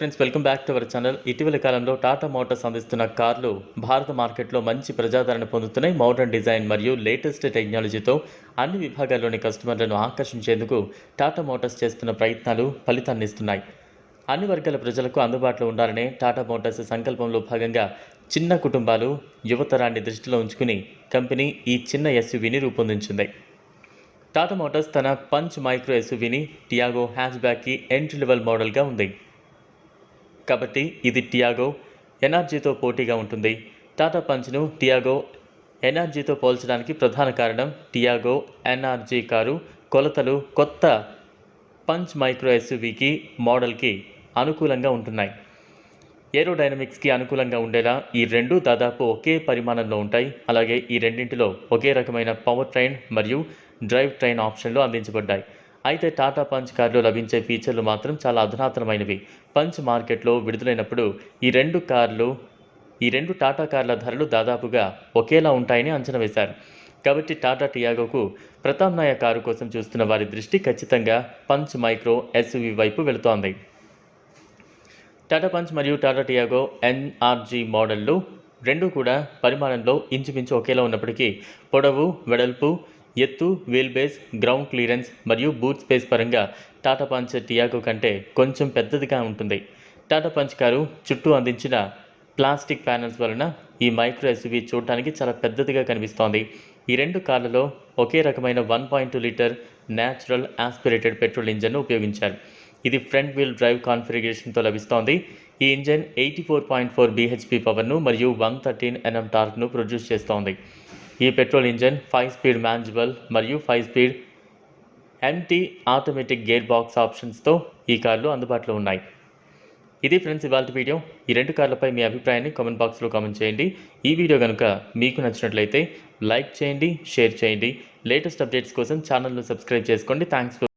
Friends welcome back to our channel ఇటీవల కాలంలో Tata Motors అందిస్తున్న కార్లు భారత మార్కెట్లో మంచి ప్రజాదరణ పొందుతున్నాయి. మోడర్న్ డిజైన్ మరియు లేటెస్ట్ టెక్నాలజీతో అన్ని విభాగాల్లోని కస్టమర్లను ఆకర్షించేందుకు టాటా మోటార్స్ చేస్తున్న ప్రయత్నాలు ఫలితాన్నిస్తున్నాయి అన్ని వర్గాల ప్రజలకు అందుబాటులో ఉండాలనే టాటా మోటార్స్ సంకల్పంలో భాగంగా చిన్న కుటుంబాలు యువతరాన్ని దృష్టిలో ఉంచుకుని కంపెనీ ఈ చిన్న ఎస్యూవీని రూపొందించింది. టాటా మోటార్స్ తన పంచ్ మైక్రో ఎస్యూవీని టియాగో హ్యాచ్ బ్యాక్కి ఎంట్రీ లెవెల్ మోడల్గా ఉంది. కాబట్టి ఇది టియాగో ఎనర్జీతో పోటీగా ఉంటుంది. టాటా పంచ్ను టియాగో ఎనర్జీతో పోల్చడానికి ప్రధాన కారణం టియాగో ఎన్ఆర్జీ కారు కొలతలు కొత్త పంచ్ మైక్రో ఎస్యూవీకి మోడల్కి అనుకూలంగా ఉంటున్నాయి. ఏరోడైనమిక్స్కి అనుకూలంగా ఉండేలా ఈ రెండు దాదాపు ఒకే పరిమాణంలో ఉంటాయి. అలాగే ఈ రెండింటిలో ఒకే రకమైన పవర్ ట్రైన్ మరియు డ్రైవ్ ట్రైన్ ఆప్షన్లు అందించబడ్డాయి. అయితే టాటా పంచ్ కార్లో లభించే ఫీచర్లు మాత్రం చాలా అధునాతనమైనవి. పంచ్ మార్కెట్లో విడుదలైనప్పుడు ఈ రెండు కార్లు ఈ రెండు టాటా కార్ల ధరలు దాదాపుగా ఒకేలా ఉంటాయని అంచనా వేశారు. కాబట్టి టాటా టియాగోకు ప్రత్యామ్నాయ కారు కోసం చూస్తున్న వారి దృష్టి ఖచ్చితంగా పంచ్ మైక్రో ఎస్యూవీ వైపు వెళుతోంది. టాటా పంచ్ మరియు టాటా టియాగో ఎన్ఆర్జీ మోడళ్ళు రెండు కూడా పరిమాణంలో ఇంచుమించు ఒకేలా ఉన్నప్పటికీ పొడవు వెడల్పు ఎత్తు వీల్ బేస్ గ్రౌండ్ క్లియరెన్స్ మరియు బూట్ స్పేస్ పరంగా టాటా పంచ్ టియాగో కంటే కొంచెం పెద్దదిగా ఉంటుంది. టాటా పంచ్ కారు చుట్టూ అందించిన ప్లాస్టిక్ ప్యానెల్స్ వలన ఈ మైక్రో ఎస్యూవీ చూడటానికి చాలా పెద్దదిగా కనిపిస్తోంది. ఈ రెండు కార్లలో ఒకే రకమైన one point two litre natural aspirated petrol ఇంజన్ను ఉపయోగించారు. ఇది ఫ్రంట్ వీల్ డ్రైవ్ కాన్ఫిగరేషన్తో లభిస్తోంది. ఈ engine eighty four point four BHP పవర్ను మరియు వన్ థర్టీన్ ఎన్ఎం టార్క్ను ప్రొడ్యూస్ చేస్తోంది. ఈ పెట్రోల్ ఇంజన్ ఫైవ్ స్పీడ్ మ్యాన్జిబుల్ మరియు five speed MT automatic gear box ఆప్షన్స్తో ఈ కార్లు అందుబాటులో ఉన్నాయి. ఇది ఫ్రెండ్స్ ఇవాళ వీడియో. ఈ రెండు కార్లపై మీ అభిప్రాయాన్ని కామెంట్ బాక్స్లో కామెంట్ చేయండి. ఈ వీడియో కనుక మీకు నచ్చినట్లయితే లైక్ చేయండి షేర్ చేయండి. లేటెస్ట్ అప్డేట్స్ కోసం ఛానల్ను సబ్స్క్రైబ్ చేసుకోండి. థ్యాంక్స్